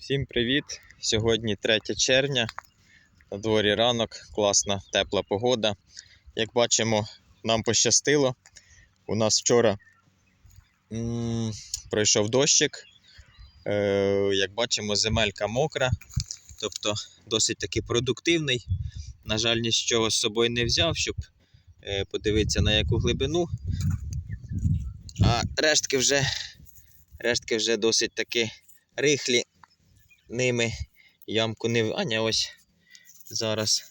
Всім привіт! Сьогодні 3 червня. На дворі ранок, класна тепла погода. Як бачимо, нам пощастило. У нас вчора пройшов дощик. Е, як бачимо, земелька мокра, тобто досить таки продуктивний. На жаль, нічого з собою не взяв, щоб е, подивитися на яку глибину. А рештки вже, рештки вже досить таки рихлі ними ямку не в- А, ні, ось зараз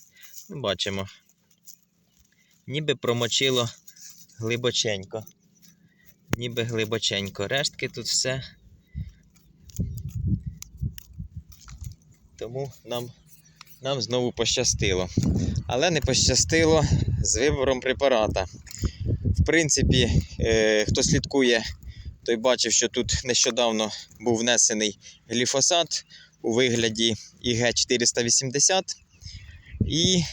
бачимо. Ніби промочило глибоченько. Ніби глибоченько. Рештки тут все. Тому нам, нам знову пощастило. Але не пощастило з вибором препарата. В принципі, е, хто слідкує, той бачив, що тут нещодавно був внесений гліфосат у вигляді ІГ-480. І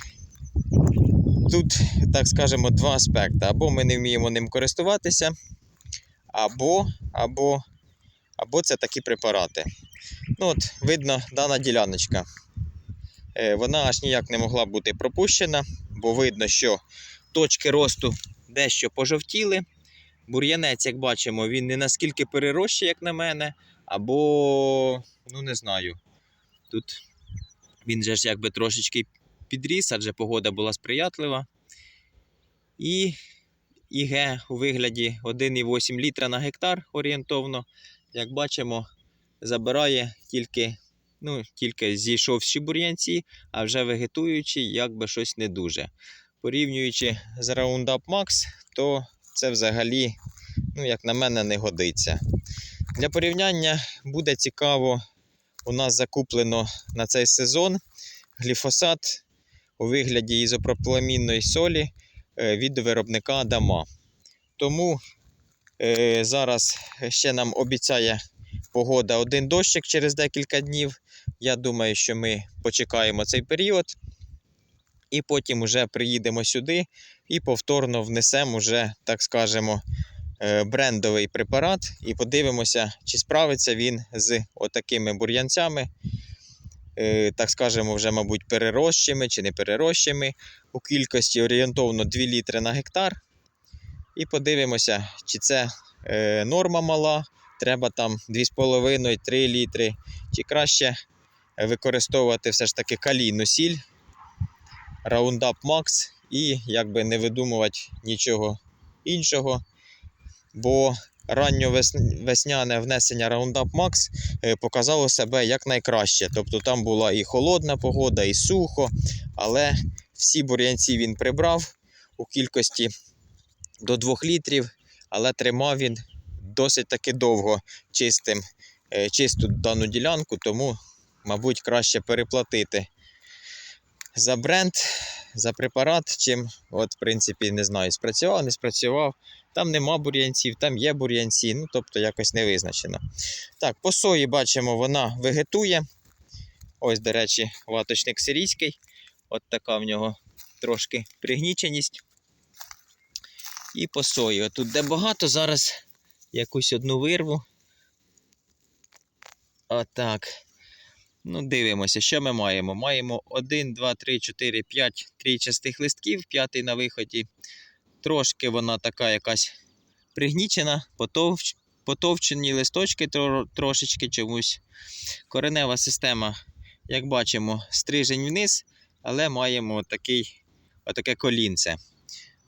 тут, так скажемо, два аспекти. Або ми не вміємо ним користуватися, або, або, або це такі препарати. Ну от, видно, дана діляночка. Е, Вона аж ніяк не могла бути пропущена, бо видно, що точки росту дещо пожовтіли. Бур'янець, як бачимо, він не наскільки перерощий, як на мене, або, ну не знаю. Тут він же ж якби трошечки підріс, адже погода була сприятлива. І ІГ у вигляді 1,8 літра на гектар орієнтовно, як бачимо, забирає тільки, ну, тільки зійшовші бур'янці, а вже вегетуючі, якби щось не дуже. Порівнюючи з Roundup Max, то це взагалі, ну, як на мене, не годиться. Для порівняння буде цікаво, у нас закуплено на цей сезон гліфосат у вигляді ізопропламінної солі е, від виробника Адама. Тому е, зараз ще нам обіцяє погода один дощик через декілька днів. Я думаю, що ми почекаємо цей період. І потім вже приїдемо сюди і повторно внесемо вже, так скажемо, е, брендовий препарат і подивимося, чи справиться він з отакими бур'янцями, е, так скажемо, вже, мабуть, перерощими чи не перерощими у кількості орієнтовно 2 літри на гектар. І подивимося, чи це е, норма мала, треба там 2,5-3 літри, чи краще використовувати все ж таки калійну сіль. Roundup Max і якби не видумувати нічого іншого. Бо ранньовесняне внесення Roundup Max е, показало себе як найкраще. Тобто там була і холодна погода, і сухо, але всі бур'янці він прибрав у кількості до 2 літрів, але тримав він досить таки довго чистим, е, чисту дану ділянку, тому, мабуть, краще переплатити за бренд, за препарат, чим, от, в принципі, не знаю, спрацював, не спрацював. Там нема бур'янців, там є бур'янці, ну, тобто якось не визначено. Так, по сої бачимо, вона вегетує. Ось, до речі, ваточник сирійський. От така в нього трошки пригніченість. І по сої. От Тут де багато, зараз якусь одну вирву. Отак. Ну, дивимося, що ми маємо. Маємо 1, 2, 3, 4, 5 трійчастих листків, п'ятий на виході. Трошки вона така якась пригнічена, потовч... потовчені листочки тро... трошечки чомусь. Коренева система, як бачимо, стрижень вниз, але маємо такий, отаке колінце.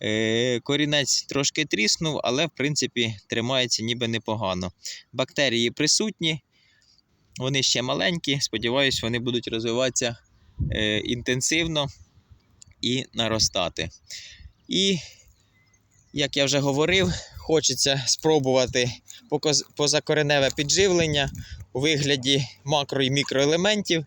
Е, корінець трошки тріснув, але в принципі тримається ніби непогано. Бактерії присутні. Вони ще маленькі, сподіваюсь, вони будуть розвиватися е, інтенсивно і наростати. І, як я вже говорив, хочеться спробувати позакореневе підживлення у вигляді макро і мікроелементів,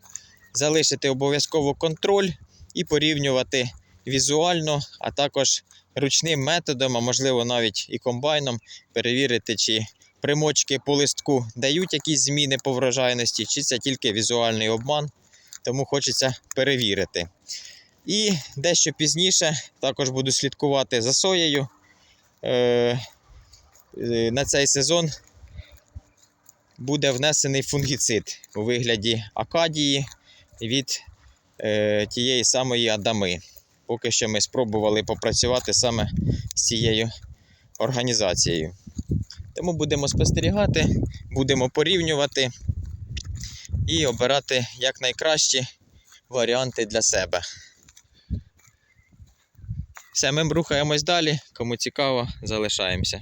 залишити обов'язково контроль і порівнювати візуально, а також ручним методом, а можливо навіть і комбайном, перевірити, чи примочки по листку дають якісь зміни по врожайності, чи це тільки візуальний обман. Тому хочеться перевірити. І дещо пізніше також буду слідкувати за соєю. Е, е, на цей сезон буде внесений фунгіцид у вигляді акадії від е, тієї самої Адами. Поки що ми спробували попрацювати саме з цією організацією. Тому будемо спостерігати, будемо порівнювати і обирати якнайкращі варіанти для себе. Все, ми рухаємось далі. Кому цікаво, залишаємося.